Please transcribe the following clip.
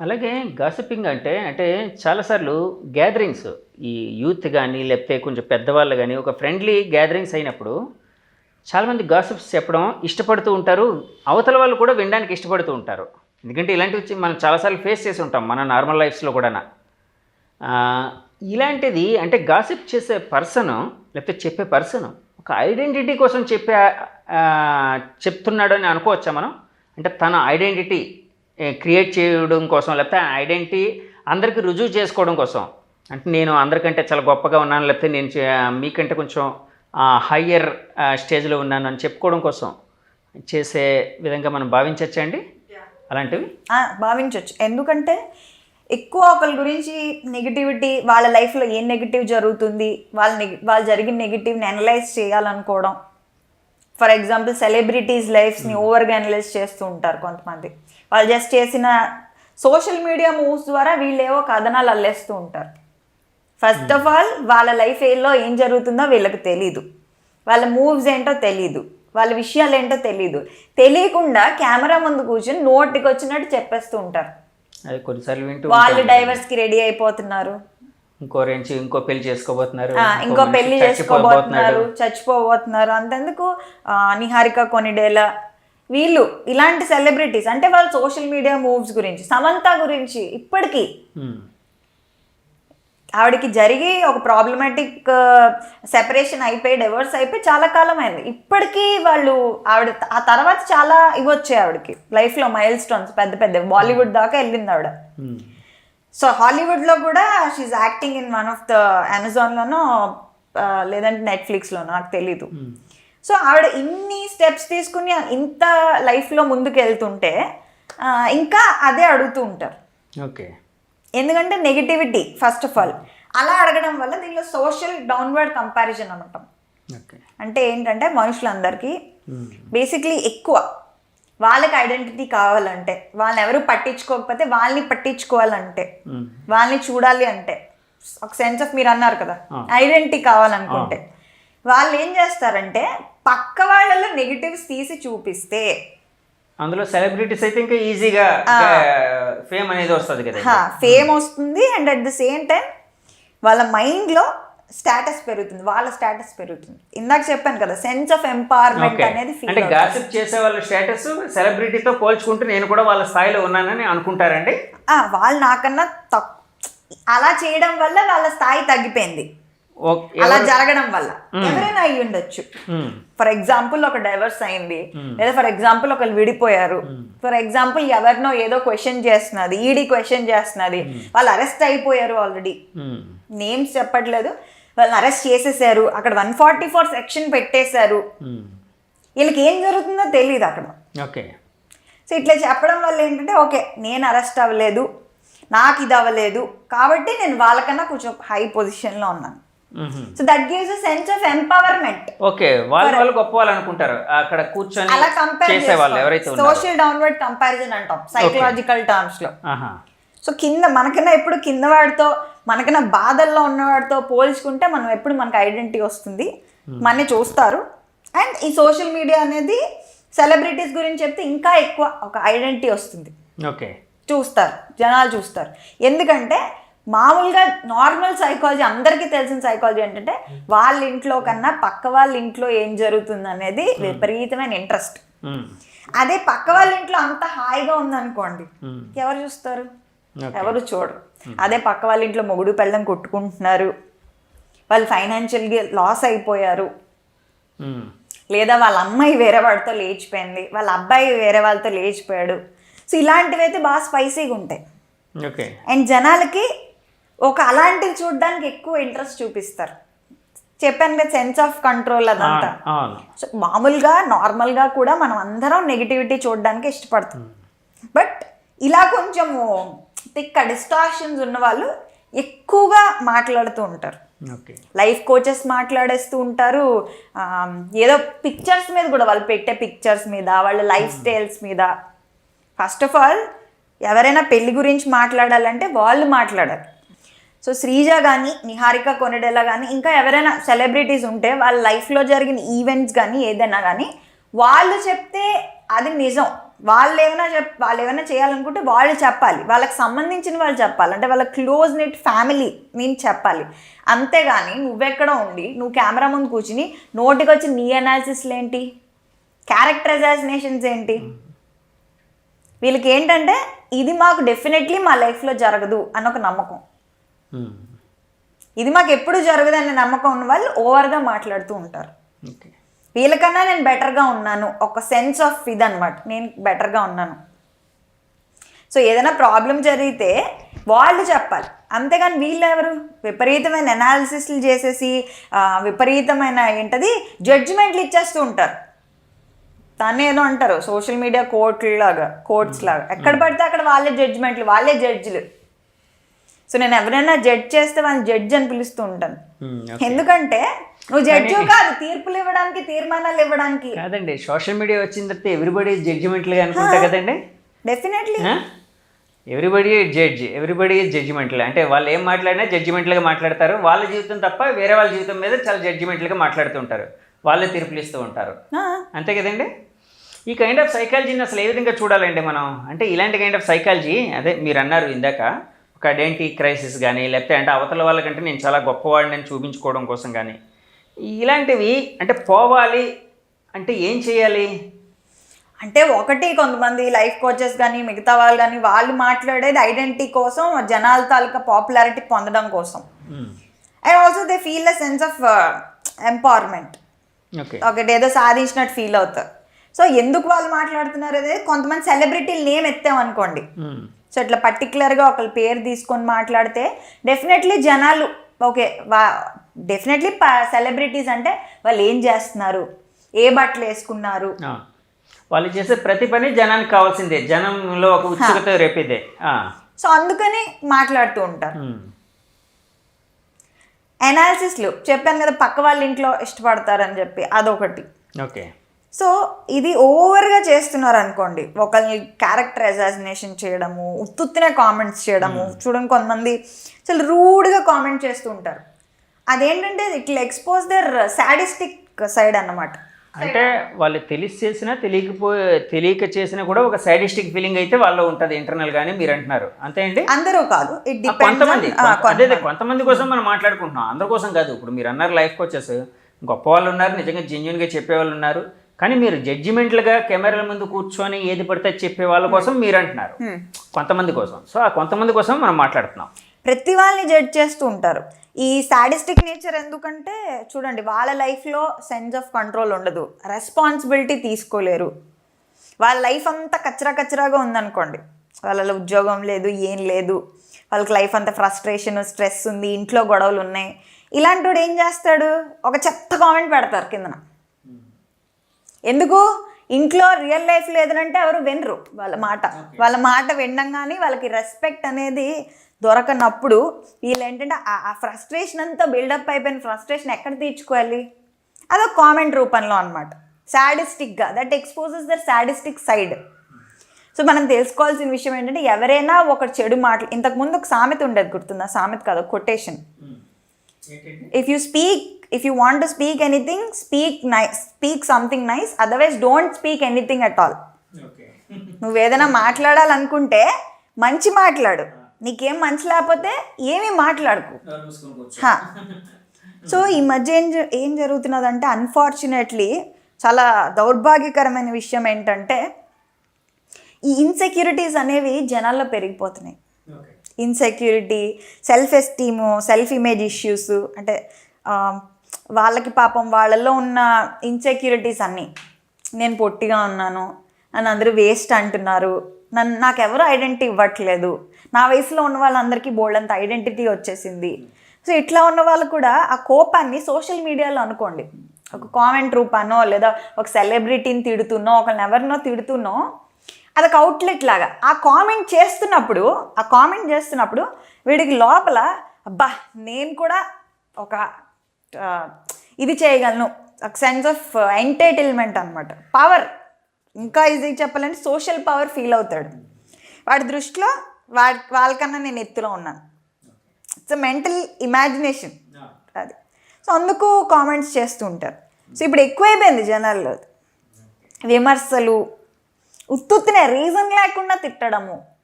అలాగే గాసిపింగ్ అంటే అంటే చాలాసార్లు గ్యాదరింగ్స్ ఈ యూత్ కానీ లేకపోతే కొంచెం పెద్దవాళ్ళు కానీ ఒక ఫ్రెండ్లీ గ్యాదరింగ్స్ అయినప్పుడు చాలామంది గాసిప్స్ చెప్పడం ఇష్టపడుతూ ఉంటారు. అవతల వాళ్ళు కూడా వినడానికి ఇష్టపడుతూ ఉంటారు. ఎందుకంటే ఇలాంటివి వచ్చి మనం చాలాసార్లు ఫేస్ చేసి ఉంటాం మన నార్మల్ లైఫ్స్లో కూడా ఇలాంటిది అంటే గాసిప్ చేసే పర్సన్ లేకపోతే చెప్పే పర్సన్ ఒక ఐడెంటిటీ కోసం చెప్పే చెప్తున్నాడు అని అనుకోవచ్చా మనం? అంటే తన ఐడెంటిటీ క్రియేట్ చేయడం కోసం లేకపోతే ఐడెంటిటీ అందరికీ రుజువు చేసుకోవడం కోసం. అంటే నేను అందరికంటే చాలా గొప్పగా ఉన్నాను లేకపోతే నేను మీకంటే కొంచెం హయ్యర్ స్టేజ్లో ఉన్నాను అని చెప్పుకోవడం కోసం చేసే విధంగా మనం భావించవచ్చా అండి? అలాంటివి? భావించవచ్చు. ఎందుకంటే ఎక్కువ ఒకరి గురించి నెగిటివిటీ వాళ్ళ లైఫ్లో ఏం నెగిటివ్ జరుగుతుంది వాళ్ళ నెగి వాళ్ళు జరిగిన నెగిటివ్ని అనలైజ్ చేయాలనుకోవడం ఫర్ ఎగ్జాంపుల్ సెలబ్రిటీస్ లైఫ్స్ని ఓవర్గా అనలైజ్ చేస్తూ ఉంటారు కొంతమంది. వాళ్ళు జస్ట్ చేసిన సోషల్ మీడియా మూవ్స్ ద్వారా వీళ్ళేవో కథనాలు అల్లేస్తూ ఉంటారు. ఫస్ట్ ఆఫ్ ఆల్ వాళ్ళ లైఫ్ ఏలో ఏం జరుగుతుందో వీళ్ళకి తెలీదు. వాళ్ళ మూవ్స్ ఏంటో తెలీదు. వాళ్ళ విషయాలు ఏంటో తెలీదు. తెలియకుండా కెమెరా ముందు కూర్చొని నోటికి వచ్చినట్టు చెప్పేస్తూ ఉంటారు. కొన్నిసార్లు వాళ్ళు ఉంటాం. డైవర్స్కి రెడీ అయిపోతున్నారు. ఇంకో రేంజ్ ఇంకో పెళ్ళి చేసుకోబోతున్నారు. ఇంకో పెళ్ళి. చేసుకోబోతున్నారు చచ్చిపోబోతున్నారు. అంతెందుకు? నిహారిక కొనిడేలా వీళ్ళు ఇలాంటి సెలబ్రిటీస్ అంటే వాళ్ళు సోషల్ మీడియా మూవ్స్ గురించి సమంత గురించి ఇప్పటికీ. ఆవిడకి జరిగి ఒక ప్రాబ్లమాటిక్ సెపరేషన్ అయిపోయి డైవర్స్ అయిపోయి చాలా కాలం అయింది. ఇప్పటికీ వాళ్ళు ఆవిడ ఆ తర్వాత చాలా ఇవి వచ్చాయి ఆవిడకి. లైఫ్లో మైల్ స్టోన్స్ పెద్ద పెద్ద బాలీవుడ్ దాకా వెళ్ళింది ఆవిడ. సో హాలీవుడ్లో కూడా she acting in one of the అమెజాన్లోనో లేదంటే నెట్ఫ్లిక్స్లోనో నాకు తెలీదు. సో ఆవిడ ఇన్ని స్టెప్స్ తీసుకుని ఇంత లైఫ్లో ముందుకు వెళ్తుంటే ఇంకా అదే అడుగుతూ ఉంటారు. ఓకే. ఎందుకంటే నెగిటివిటీ ఫస్ట్ ఆఫ్ ఆల్ అలా అడగడం వల్ల దీనిలో సోషల్ డౌన్వర్డ్ కంపారిజన్ అనటం ఓకే. అంటే ఏంటంటే మనుషులందరికీ. బేసిక్లీ ఎక్కువ. వాళ్ళకి ఐడెంటిటీ కావాలంటే వాళ్ళని ఎవరు పట్టించుకోకపోతే వాళ్ళని పట్టించుకోవాలంటే. వాళ్ళని చూడాలి అంటే ఒక సెన్స్ ఆఫ్ మీరు అన్నారు కదా. ఐడెంటిటీ కావాలనుకుంటే. వాళ్ళు ఏం చేస్తారంటే పక్క వాళ్ళలో నెగిటివ్స్ తీసి చూపిస్తే అందులో సెలబ్రిటీస్ అయితే ఇంకా ఈజీగా ఫేమ్ అనేది వస్తుంది కదా ఫేమ్ వస్తుంది and at the same time వాళ్ళ మైండ్లో స్టేటస్ పెరుగుతుంది వాళ్ళ స్టేటస్ పెరుగుతుంది. ఇందాక చెప్పాను కదా సెన్స్ ఆఫ్ ఎంపవర్మెంట్ అనేది అంటే గాసిప్ చేసే వాళ్ళ స్టేటస్ సెలబ్రిటీతో పోల్చుకుంటూ నేను కూడా వాళ్ళ స్థాయిలో ఉన్నానని అనుకుంటారండి? వాళ్ళు నాకన్నా తక్ అలా చేయడం వల్ల వాళ్ళ స్థాయి తగ్గిపోయింది. అలా జరగడం వల్ల. ఎవరైనా అయ్యి ఉండొచ్చు. ఫర్ ఎగ్జాంపుల్ ఒక డైవర్స్ అయింది. లేదా ఫర్ ఎగ్జాంపుల్ ఒకరు విడిపోయారు. ఫర్ ఎగ్జాంపుల్ ఎవరినో ఏదో క్వశ్చన్ చేస్తున్నది ఈడీ క్వశ్చన్ చేస్తున్నది. వాళ్ళు అరెస్ట్ అయిపోయారు ఆల్రెడీ. నేమ్స్ చెప్పట్లేదు. వాళ్ళని అరెస్ట్ చేసేసారు. అక్కడ వన్ ఫార్టీ ఫోర్ సెక్షన్ పెట్టేశారు. వీళ్ళకి ఏం జరుగుతుందో తెలియదు అక్కడ. ఓకే. సో ఇట్లా చెప్పడం వల్ల ఏంటంటే ఓకే నేను అరెస్ట్ అవ్వలేదు. నాకు ఇది అవ్వలేదు. కాబట్టి నేను వాళ్ళకన్నా కొంచెం హై పొజిషన్లో ఉన్నాను. So that gives a sense of empowerment okay వాళ్ళు వాళ్ళు గొప్ప వాళ్ళు అనుకుంటారు అక్కడ కూర్చొని అలా కంపేర్ చేసే వాళ్ళు ఎవరైతే సోషల్ డౌన్వర్డ్ కంపారిజన్ అంటాం సైకలాజికల్ టర్మ్స్లో. సో కింద మనకన్నా ఎప్పుడు కింద వాడితో మనకన్నా బాధల్లో ఉన్నవాడితో పోల్చుకుంటే మనం ఎప్పుడు మనకు ఐడెంటిటీ వస్తుంది. మనని చూస్తారు. అండ్ ఈ సోషల్ మీడియా అనేది సెలబ్రిటీస్ గురించి చెప్తే ఇంకా ఎక్కువ ఒక ఐడెంటిటీ వస్తుంది. ఓకే. చూస్తారు. జనాలు చూస్తారు. ఎందుకంటే మామూలుగా నార్మల్ సైకాలజీ అందరికీ తెలిసిన సైకాలజీ ఏంటంటే వాళ్ళ ఇంట్లో కన్నా పక్క వాళ్ళ ఇంట్లో ఏం జరుగుతుంది అనేది విపరీతమైన ఇంట్రెస్ట్. అదే పక్క వాళ్ళ ఇంట్లో అంత హాయిగా ఉందనుకోండి. ఎవరు చూస్తారు. ఎవరు చూడరు. అదే పక్క వాళ్ళ ఇంట్లో మొగుడు పెళ్ళం కొట్టుకుంటున్నారు. వాళ్ళు ఫైనాన్షియల్గా లాస్ అయిపోయారు. లేదా వాళ్ళ అమ్మాయి వేరే వాడితో లేచిపోయింది. వాళ్ళ అబ్బాయి వేరే వాళ్ళతో లేచిపోయాడు. సో ఇలాంటివి అయితే బాగా స్పైసీగా ఉంటాయి. ఓకే. అండ్ జనాలకి ఒక అలాంటివి చూడడానికి ఎక్కువ ఇంట్రెస్ట్ చూపిస్తారు. చెప్పాను కదా సెన్స్ ఆఫ్ కంట్రోల్ అదంతా. సో మామూలుగా నార్మల్గా కూడా మనం అందరం నెగిటివిటీ చూడడానికి ఇష్టపడతాం. బట్ ఇలా కొంచెము తిక్క డిస్టార్షన్స్ ఉన్న వాళ్ళు ఎక్కువగా మాట్లాడుతూ ఉంటారు. లైఫ్ కోచెస్ మాట్లాడేస్తూ ఉంటారు. ఏదో పిక్చర్స్ మీద కూడా వాళ్ళు పెట్టే పిక్చర్స్ మీద వాళ్ళ లైఫ్ స్టైల్స్ మీద. ఫస్ట్ ఆఫ్ ఆల్ ఎవరైనా పెళ్ళి గురించి మాట్లాడాలంటే వాళ్ళు మాట్లాడారు సో శ్రీజ కానీ నిహారిక కొనిడెల కానీ ఇంకా ఎవరైనా సెలబ్రిటీస్ ఉంటే వాళ్ళ లైఫ్లో జరిగిన ఈవెంట్స్ కానీ ఏదైనా కానీ వాళ్ళు చెప్తే అది నిజం. వాళ్ళు ఏమైనా చెప్ వాళ్ళు ఏమైనా చేయాలనుకుంటే వాళ్ళు చెప్పాలి. వాళ్ళకి సంబంధించిన వాళ్ళు చెప్పాలి. అంటే వాళ్ళ క్లోజ్ నెట్ ఫ్యామిలీ నేను చెప్పాలి. అంతేగాని నువ్వెక్కడ ఉండి నువ్వు కెమెరా ముందు కూర్చుని నోటికి వచ్చి నీ అనాలిసిస్లు ఏంటి? క్యారెక్టర్ అసాసినేషన్స్ ఏంటి? వీళ్ళకి ఏంటంటే ఇది మాకు డెఫినెట్లీ మా లైఫ్లో జరగదు అని ఒక నమ్మకం. ఇది మాకు ఎప్పుడు జరగదు అనే నమ్మకం ఉన్న వాళ్ళు ఓవర్గా మాట్లాడుతూ ఉంటారు. ఓకే. వీళ్ళకన్నా నేను బెటర్గా ఉన్నాను. ఒక సెన్స్ ఆఫ్ ఇది అనమాట నేను బెటర్గా ఉన్నాను. సో ఏదైనా ప్రాబ్లం జరిగితే వాళ్ళు చెప్పాలి. అంతేగాని వీళ్ళు ఎవరు విపరీతమైన అనాలిసిస్లు చేసేసి విపరీతమైన ఏంటది? జడ్జిమెంట్లు ఇచ్చేస్తూ ఉంటారు. దాన్ని ఏదో అంటారు సోషల్ మీడియా కోర్టు లాగా కోర్ట్స్ లాగా. ఎక్కడ పడితే అక్కడ వాళ్ళే జడ్జిమెంట్లు వాళ్ళే జడ్జిలు సో నేను ఎవరైనా జడ్జ్ చేస్తే వాళ్ళని జడ్జ్ అని పిలుస్తూ ఉంటాను. ఉమ్, ఎందుకంటే నువ్వు జడ్జి కాదు తీర్పులు ఇవ్వడానికి తీర్మానాలు ఇవ్వడానికి. కాదండి సోషల్ మీడియా వచ్చిన తర్వాత ఎవ్రీబడి జడ్జిమెంట్లుగా అనుకుంటా కదండి? డెఫినెట్లీ ఎవ్రీబడి జడ్జ్ ఎవ్రీబడి జడ్జిమెంట్లు అంటే వాళ్ళు ఏం మాట్లాడినా జడ్జిమెంట్లుగా మాట్లాడతారు. వాళ్ళ జీవితం తప్ప వేరే వాళ్ళ జీవితం మీద చాలా జడ్జిమెంట్లుగా మాట్లాడుతూ ఉంటారు. వాళ్ళే తీర్పులు ఇస్తూ ఉంటారు. అంతే కదండి? ఈ కైండ్ ఆఫ్ సైకాలజీని అసలు ఏ విధంగా చూడాలండి మనం? అంటే ఇలాంటి కైండ్ ఆఫ్ సైకాలజీ అదే మీరు అన్నారు ఇందాక ఒక ఐడెంటిటీ క్రైసిస్ కానీ లేకపోతే అంటే అవతల వాళ్ళకంటే నేను చాలా గొప్పవాడిని చూపించుకోవడం కోసం కానీ ఇలాంటివి అంటే పోవాలి అంటే ఏం చేయాలి? అంటే ఒకటి కొంతమంది లైఫ్ కోచెస్ కానీ మిగతా వాళ్ళు కానీ వాళ్ళు మాట్లాడేది ఐడెంటిటీ కోసం జనాల తాలూకా పాపులారిటీ పొందడం కోసం. And also they feel a sense of empowerment okay. ఒకటి ఏదో సాధించినట్టు ఫీల్ అవుతారు. సో ఎందుకు వాళ్ళు మాట్లాడుతున్నారు అదే? కొంతమంది సెలబ్రిటీలు నేమ్ ఎత్తాం అనుకోండి. సో ఇట్లా పర్టికులర్గా ఒకళ్ళ పేరు తీసుకొని మాట్లాడితే డెఫినెట్లీ జనాలు ఓకే వా డెఫినెట్లీ సెలబ్రిటీస్ అంటే వాళ్ళు ఏం చేస్తున్నారు? ఏ బట్టలు వేసుకున్నారు? వాళ్ళు చేసే ప్రతి పని జనానికి కావాల్సిందే. జనంలో ఒక ఉత్సుకత రేపేదే. సో అందుకని మాట్లాడుతూ ఉంటారు. అనాలిసిస్లు చెప్పాను కదా పక్క వాళ్ళ ఇంట్లో ఇష్టపడతారని చెప్పి అదొకటి. ఓకే. సో ఇది ఓవర్గా చేస్తున్నారు అనుకోండి ఒకరిని క్యారెక్టర్ అసాసినేషన్ చేయడము ఉత్తుత్తినే కామెంట్స్ చేయడము చూడండి కొంతమంది అసలు రూడ్గా కామెంట్ చేస్తూ ఉంటారు. అదేంటంటే ఇట్లా ఎక్స్పోజ్ దర్ సాడిస్టిక్ సైడ్ అన్నమాట. అంటే వాళ్ళు తెలిసి చేసినా తెలియకపో తెలియక చేసినా కూడా ఒక సైడిస్టిక్ ఫీలింగ్ అయితే వాళ్ళు ఉంటుంది ఇంటర్నల్ గానీ మీరు అంటున్నారు. అంతే అండి అందరూ కాదు. కొంతమంది కొంత- అదే కొంతమంది. కోసం మనం మాట్లాడుకుంటున్నాం. అందరి కోసం కాదు. ఇప్పుడు మీరు అన్నారు లైఫ్ కోచెస్ గొప్ప వాళ్ళు ఉన్నారు నిజంగా జెన్యున్గా చెప్పేవాళ్ళు ఉన్నారు. కానీ మీరు జడ్జిమెంట్లుగా కెమెరాల ముందు కూర్చొని ఏది పడితే చెప్పే వాళ్ళ కోసం మీరు అంటున్నారు కొంతమంది కోసం. సో ఆ కొంతమంది కోసం మనం మాట్లాడుతున్నాం. ప్రతి వాళ్ళని జడ్జ్ చేస్తూ ఉంటారు. ఈ సాడిస్టిక్ నేచర్ ఎందుకంటే చూడండి వాళ్ళ లైఫ్లో సెన్స్ ఆఫ్ కంట్రోల్ ఉండదు. రెస్పాన్సిబిలిటీ తీసుకోలేరు. వాళ్ళ లైఫ్ అంతా కచ్చరా కచ్చరాగా ఉందనుకోండి. వాళ్ళలో ఉద్యోగం లేదు ఏం లేదు. వాళ్ళకి లైఫ్ అంతా ఫ్రస్ట్రేషన్ స్ట్రెస్ ఉంది ఇంట్లో గొడవలు ఉన్నాయి. ఇలాంటి వాడు ఏం చేస్తాడు? ఒక చెత్త కామెంట్ పెడతారు కిందన. ఎందుకు? ఇంట్లో రియల్ లైఫ్ లేదనంటే ఎవరు వినరు వాళ్ళ మాట. వాళ్ళ మాట వినగానే వాళ్ళకి రెస్పెక్ట్ అనేది దొరకనప్పుడు వీళ్ళు ఏంటంటే ఆ- ఆ ఫ్రస్ట్రేషన్ అంతా బిల్డప్ అయిపోయిన ఫ్రస్ట్రేషన్ ఎక్కడ తీర్చుకోవాలి? అదొక కామెంట్ రూపంలో అనమాట సాడిస్టిక్గా that exposes their sadistic side so మనం తెలుసుకోవాల్సిన విషయం ఏంటంటే ఎవరైనా ఒక చెడు మాటలు ఇంతకుముందు ఒక సామెత ఉండేది గుర్తుందా? సామెత కాదు quotation if you speak if you want to speak anything speak nice speak something nice otherwise don't speak anything at all నువ్వు ఏదైనా మాట్లాడాలనుకుంటే మంచి మాట్లాడు. నీకేం మంచి లేకపోతే ఏమీ మాట్లాడుకు. సో ఈ మధ్య ఏం ఏం జరుగుతున్నదంటే అన్ఫార్చునేట్లీ చాలా దౌర్భాగ్యకరమైన విషయం ఏంటంటే ఈ ఇన్సెక్యూరిటీస్ అనేవి జనాల్లో పెరిగిపోతున్నాయి. Insecurity self esteem self image issues అంటే వాళ్ళకి పాపం వాళ్ళల్లో ఉన్న ఇన్సెక్యూరిటీస్ అన్నీ. నేను పొట్టిగా ఉన్నాను నన్ను అందరూ వేస్ట్ అంటున్నారు నన్ను నాకు ఎవరు ఐడెంటిటీ ఇవ్వట్లేదు. నా వయసులో ఉన్న వాళ్ళందరికీ బోల్డ్ అంత ఐడెంటిటీ వచ్చేసింది. సో ఇట్లా ఉన్న వాళ్ళు కూడా ఆ కోపాన్ని సోషల్ మీడియాలో అనుకోండి. ఒక కామెంట్ రూపానో లేదా ఒక సెలబ్రిటీని తిడుతున్నో ఒకరిని ఎవరినో తిడుతున్నో అదొక అవుట్లెట్ లాగా. ఆ కామెంట్ చేస్తున్నప్పుడు ఆ కామెంట్ చేస్తున్నప్పుడు వీడికి లోపల అబ్బా నేను కూడా ఒక ఇది చేయగలను. ఒక సెన్స్ ఆఫ్ ఎంటైటిల్మెంట్ అనమాట పవర్ ఇంకా ఇది చెప్పాలంటే సోషల్ పవర్ ఫీల్ అవుతాడు. వాడి దృష్టిలో వాడి వాళ్ళకన్నా నేను ఎత్తులో ఉన్నాను. ఇట్స్ మెంటల్ ఇమాజినేషన్ అది. సో అందుకు కామెంట్స్ చేస్తూ ఉంటారు. సో ఇప్పుడు ఎక్కువైపోయింది జనాల్లో. విమర్శలు ఉత్తుత్తినే రీజన్ లేకుండా తిట్టడము.